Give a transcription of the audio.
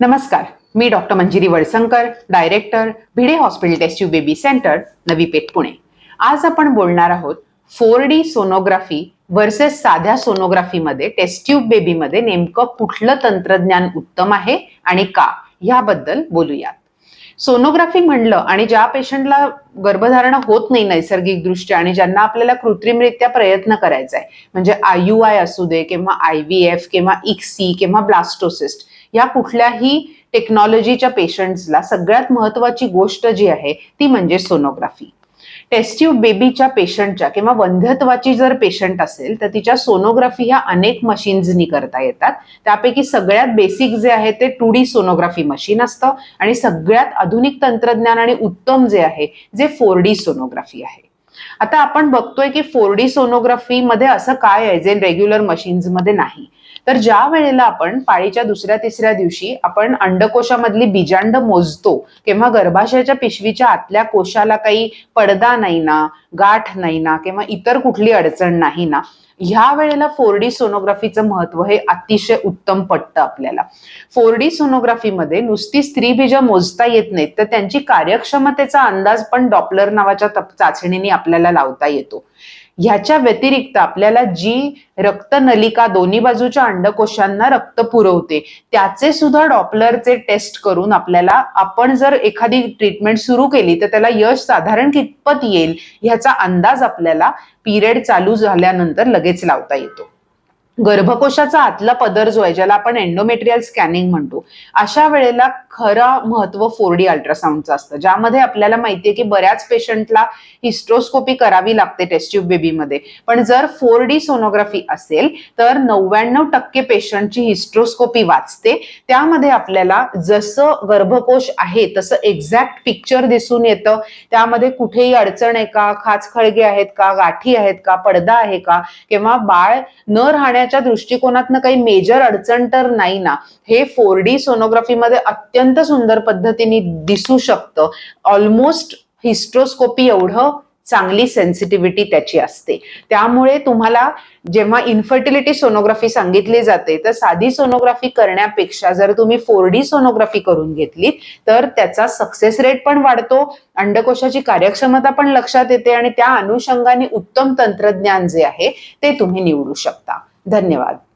नमस्कार मी doctor Manjiri Valsankar director Bhide hospital test tube baby centre Navi Peth Pune. आज आपण बोलणार आहोत फोर डी सोनोग्राफी वर्सेस साध्या सोनोग्राफीमध्ये टेस्ट्यूब बेबीमध्ये नेमकं कुठलं तंत्रज्ञान उत्तम आहे आणि का? ह्याबद्दल बोलूयात. सोनोग्राफी म्हणलं आणि ज्या पेशंटला गर्भधारणा होत नाही नैसर्गिक दृष्ट्या आणि ज्यांना आपल्याला कृत्रिमरित्या प्रयत्न करायचा आहे म्हणजे आय यू आय असू दे किंवा आय व्ही एफ किंवा इक्सी किंवा ब्लास्टोसिस्ट या कुठल्याही टेक्नॉलॉजीच्या पेशंट्सला सगळ्यात महत्वाची गोष्ट जी आहे ती म्हणजे सोनोग्राफी टेस्ट्यूब बेबीच्या पेशंटच्या किंवा वंध्यत्वाची जर पेशंट असेल तर तिच्या सोनोग्राफी ह्या अनेक मशीन्सनी करता येतात. त्यापैकी सगळ्यात बेसिक जे आहे ते टू डी सोनोग्राफी मशीन असतं आणि सगळ्यात आधुनिक तंत्रज्ञान आणि उत्तम जे आहे जे फोर डी सोनोग्राफी आहे. आता आपण बघतोय की फोर डी सोनोग्राफी मध्ये असं काय आहे जे रेग्युलर मशीन्समध्ये नाही. तर ज्या वेळेला आपण पाळीच्या दुसऱ्या तिसऱ्या दिवशी आपण अंडकोशामधली बीजांड मोजतो किंवा गर्भाशयाच्या पिशवीच्या आतल्या कोशाला काही पडदा नाही ना गाठ नाही ना किंवा इतर कुठली अडचण नाही ना ह्या वेळेला फोर डी सोनोग्राफीचं महत्त्व हे अतिशय उत्तम पटतं आपल्याला. फोर डी सोनोग्राफीमध्ये नुसती स्त्रीबीज मोजता येत नाहीत तर त्यांची कार्यक्षमतेचा अंदाज पण डॉपलर नावाच्या चाचणीने आपल्याला लावता येतो. ह्याच्या व्यतिरिक्त आपल्याला जी रक्तनलिका दोन्ही बाजूच्या अंडकोशांना रक्त पुरवते त्याचे सुद्धा डॉपलरचे टेस्ट करून आपल्याला आपण जर एखादी ट्रीटमेंट सुरू केली तर त्याला यश साधारण कितपत येईल ह्याचा अंदाज आपल्याला पिरियड चालू झाल्यानंतर लगेच लावता येतो. गर्भकोशाचा आतला पदर जो आहे ज्याला आपण एंडोमेट्रियल स्कॅनिंग म्हणतो अशा वेळेला खरं महत्त्व फोर डी अल्ट्रासाऊंडचं असतं. ज्यामध्ये आपल्याला माहितीये की बऱ्याच पेशंटला हिस्ट्रोस्कोपी करावी लागते टेस्ट्यूब बेबीमध्ये पण जर फोर डी सोनोग्राफी असेल तर नव्याण्णव टक्के पेशंटची हिस्ट्रोस्कोपी वाचते. त्यामध्ये आपल्याला जसं गर्भकोश आहे तसं एक्झॅक्ट पिक्चर दिसून येतं. त्यामध्ये कुठेही अडचण आहे का? खाच खळगे आहेत का? गाठी आहेत का? पडदा आहे का? किंवा बाळ न राहण्या करण्याच्या दृष्टिकोनातनं काही मेजर अडचण तर नाही ना. हे फोर डी सोनोग्राफीमध्ये अत्यंत सुंदर पद्धतीने दिसू शकतं. ऑलमोस्ट हिस्ट्रोस्कोपी एवढं चांगली सेन्सिटिव्हिटी त्याची असते. त्यामुळे तुम्हाला जेव्हा इन्फर्टिलिटी सोनोग्राफी सांगितली जाते तर साधी सोनोग्राफी करण्यापेक्षा जर तुम्ही फोर डी सोनोग्राफी करून घेतली तर त्याचा सक्सेस रेट पण वाढतो अंडकोशाची कार्यक्षमता पण लक्षात येते आणि त्या अनुषंगाने उत्तम तंत्रज्ञान जे आहे ते तुम्ही निवडू शकता. धन्यवाद.